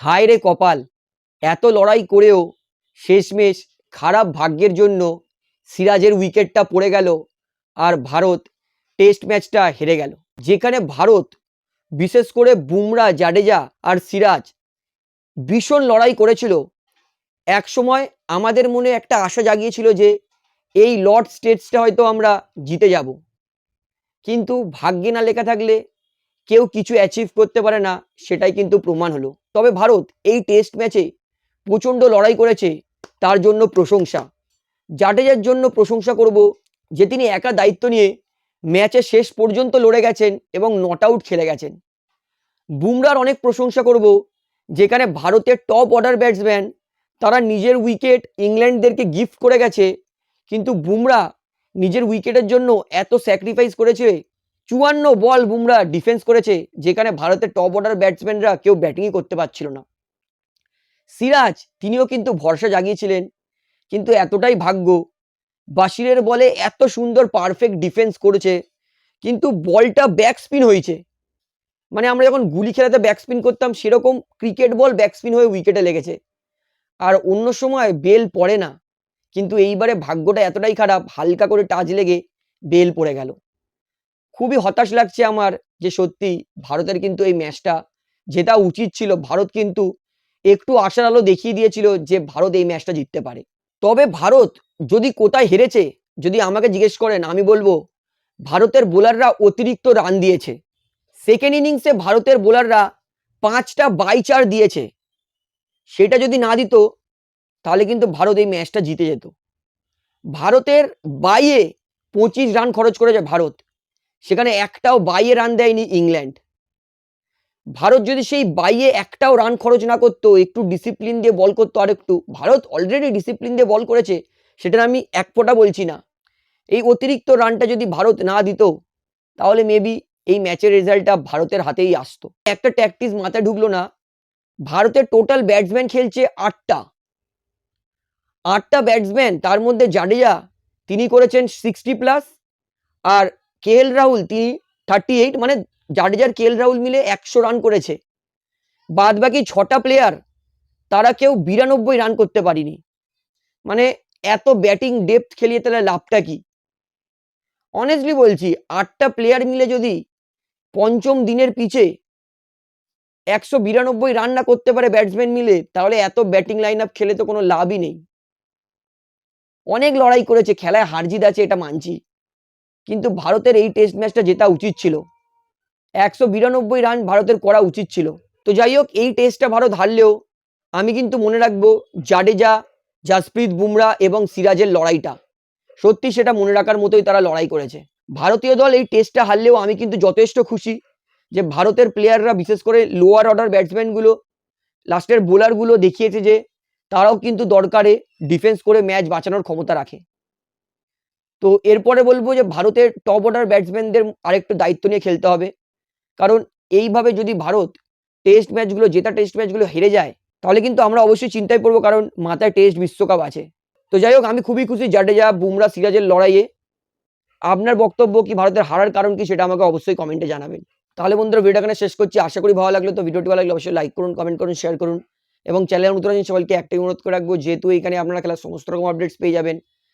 হায় রে কপাল, এত লড়াই করেও শেষমেশ খারাপ ভাগ্যের জন্য সিরাজের উইকেটটা পড়ে গেল আর ভারত টেস্ট ম্যাচটা হেরে গেল। যেখানে ভারত, বিশেষ করে বুমরা, জাডেজা আর সিরাজ ভীষণ লড়াই করেছিল এক সময় আমাদের মনে একটা আশা জাগিয়েছিল যে এই লর্ড স্টেটসটা হয়তো আমরা জিতে যাব। কিন্তু ভাগ্যে না লেখা থাকলে কেউ কিছু অ্যাচিভ করতে পারে না, সেটাই কিন্তু প্রমাণ হলো। তবে ভারত এই টেস্ট ম্যাচে প্রচণ্ড লড়াই করেছে, তার জন্য প্রশংসা। জাডেজার জন্য প্রশংসা করব যে তিনি একা দায়িত্ব নিয়ে ম্যাচের শেষ পর্যন্ত লড়ে গেছেন এবং নট আউট খেলে গেছেন। বুমরার অনেক প্রশংসা করব, যেখানে ভারতের টপ অর্ডার ব্যাটসম্যান তারা নিজের উইকেট ইংল্যান্ডদেরকে গিফট করে গেছে, কিন্তু বুমরা নিজের উইকেটের জন্য এত স্যাক্রিফাইস করেছে চুয়ান্ন বল বুমরা ডিফেন্স করেছে, যেখানে ভারতের টপ অর্ডার ব্যাটসম্যানরা কেউ ব্যাটিংই করতে পারছিল না। সিরাজ, তিনিও কিন্তু ভরসা জাগিয়েছিলেন, কিন্তু এতটাই ভাগ্য, বাশিরের বলে এত সুন্দর পারফেক্ট ডিফেন্স করেছে, কিন্তু বলটা ব্যাক স্পিন হয়েছে। মানে আমরা যখন গুলি খেলাতে ব্যাক স্পিন করতাম, সেরকম ক্রিকেট বল ব্যাক স্পিন হয়ে উইকেটে লেগেছে। আর অন্য সময় বেল পড়ে না, কিন্তু এইবারে ভাগ্যটা এতটাই খারাপ, হালকা করে টাচ লেগে বেল পড়ে গেল। খুবই হতাশ লাগছে আমার যে সত্যি ভারতের কিন্তু এই ম্যাচটা যেটা উচিত ছিল। ভারত কিন্তু একটু আশার আলো দেখিয়ে দিয়েছিল যে ভারত এই ম্যাচটা জিততে পারে। তবে ভারত যদি কোথায় হেরেছে, যদি আমাকে জিজ্ঞেস করেন, আমি বলব ভারতের বোলাররা অতিরিক্ত রান দিয়েছে। সেকেন্ড ইনিংসে ভারতের বোলাররা পাঁচটা বাই চার দিয়েছে। সেটা যদি না দিত, তাহলে কিন্তু ভারত এই ম্যাচটা জিতে যেত। ভারতের বাইয়ে পঁচিশ রান খরচ করেছে ভারত। সেখানে একটাও বাইয়ে রান দেয়নি ইংল্যান্ড। ভারত যদি সেই বাইয়ে একটাও রান খরচ না করতো, একটু ডিসিপ্লিন দিয়ে বল করতো আর একটু ভারত অলরেডি ডিসিপ্লিন দিয়ে বল করেছে সেটা আমি এক ফোঁটা বলছি না। এই অতিরিক্ত রানটা যদি ভারত না দিত, তাহলে মেবি এই ম্যাচের রেজাল্টটা ভারতের হাতেই আসতো। একটা ট্যাকটিস মাথায় ঢুকলো না, ভারতের টোটাল ব্যাটসম্যান খেলছে আটটা। আটটা ব্যাটসম্যান তার মধ্যে জাডেজা, তিনি করেছেন সিক্সটি প্লাস আর কে এল রাহুল তিনি থার্টি এইট মানে জাডেজার কে এল রাহুল মিলে একশো রান করেছে। বাদ বাকি ছটা প্লেয়ার তারা কেউ বিরানব্বই রান করতে পারিনি। মানে এত ব্যাটিং ডেপথ খেলিয়ে তাহলে লাভটা কি? অনেস্টলি বলছি, আটটা প্লেয়ার মিলে যদি পঞ্চম দিনের পিছে একশো বিরানব্বই রান না করতে পারে ব্যাটসম্যান মিলে, তাহলে এত ব্যাটিং লাইন আপ খেলে তো কোনো লাভই নেই। অনেক লড়াই করেছে, খেলায় হারজিত আছে, এটা মানছি। কিন্তু ভারতের এই টেস্ট ম্যাচটা জেতা উচিত ছিল। একশো বিরানব্বই রান ভারতের করা উচিত ছিল। তো যাই হোক, এই টেস্টটা ভারত হারলেও আমি কিন্তু মনে রাখব জাডেজা, জাসপ্রীত বুমরা এবং সিরাজের লড়াইটা। সত্যি সেটা মনে রাখার মতোই তারা লড়াই করেছে। ভারতীয় দল এই টেস্টটা হারলেও আমি কিন্তু যথেষ্ট খুশি যে ভারতের প্লেয়াররা বিশেষ করে লোয়ার অর্ডার ব্যাটসম্যানগুলো লাস্টের বোলারগুলো দেখিয়েছে যে তারাও কিন্তু দরকারে ডিফেন্স করে ম্যাচ বাঁচানোর ক্ষমতা রাখে। তো এরপরে বলব যে ভারতের টপ অর্ডার ব্যাটসম্যানদের আরেকটু দায়িত্ব নিয়ে খেলতে হবে। কারণ এইভাবে যদি ভারত টেস্ট ম্যাচগুলো জেতা টেস্ট ম্যাচগুলো হেরে যায়, তাহলে কিন্তু আমরা অবশ্যই চিন্তায় পড়ব কারণ মাথায় টেস্ট বিশ্বকাপ আছে। তো যাই হোক, আমি খুবই খুশি জাডেজা বুমরা সিরাজের লড়াইয়ে। আপনার বক্তব্য কি ভারতের হারার কারণ কি সেটা আমাকে অবশ্যই কমেন্টে জানাবেন। তাহলে বন্ধুরা ভিডিও এখানে শেষ করছি। আশা করি ভালো লাগল। তো ভিডিওটি ভালো লাগলে অবশ্যই লাইক করুন কমেন্ট করুন শেয়ার করুন। এবং চ্যানেল নতুন সবাইকে একটাই অনুরোধ করে রাখব, যেহেতু এখানে আপনারা খেলার সমস্ত রকম আপডেটস পেয়ে যাবেন।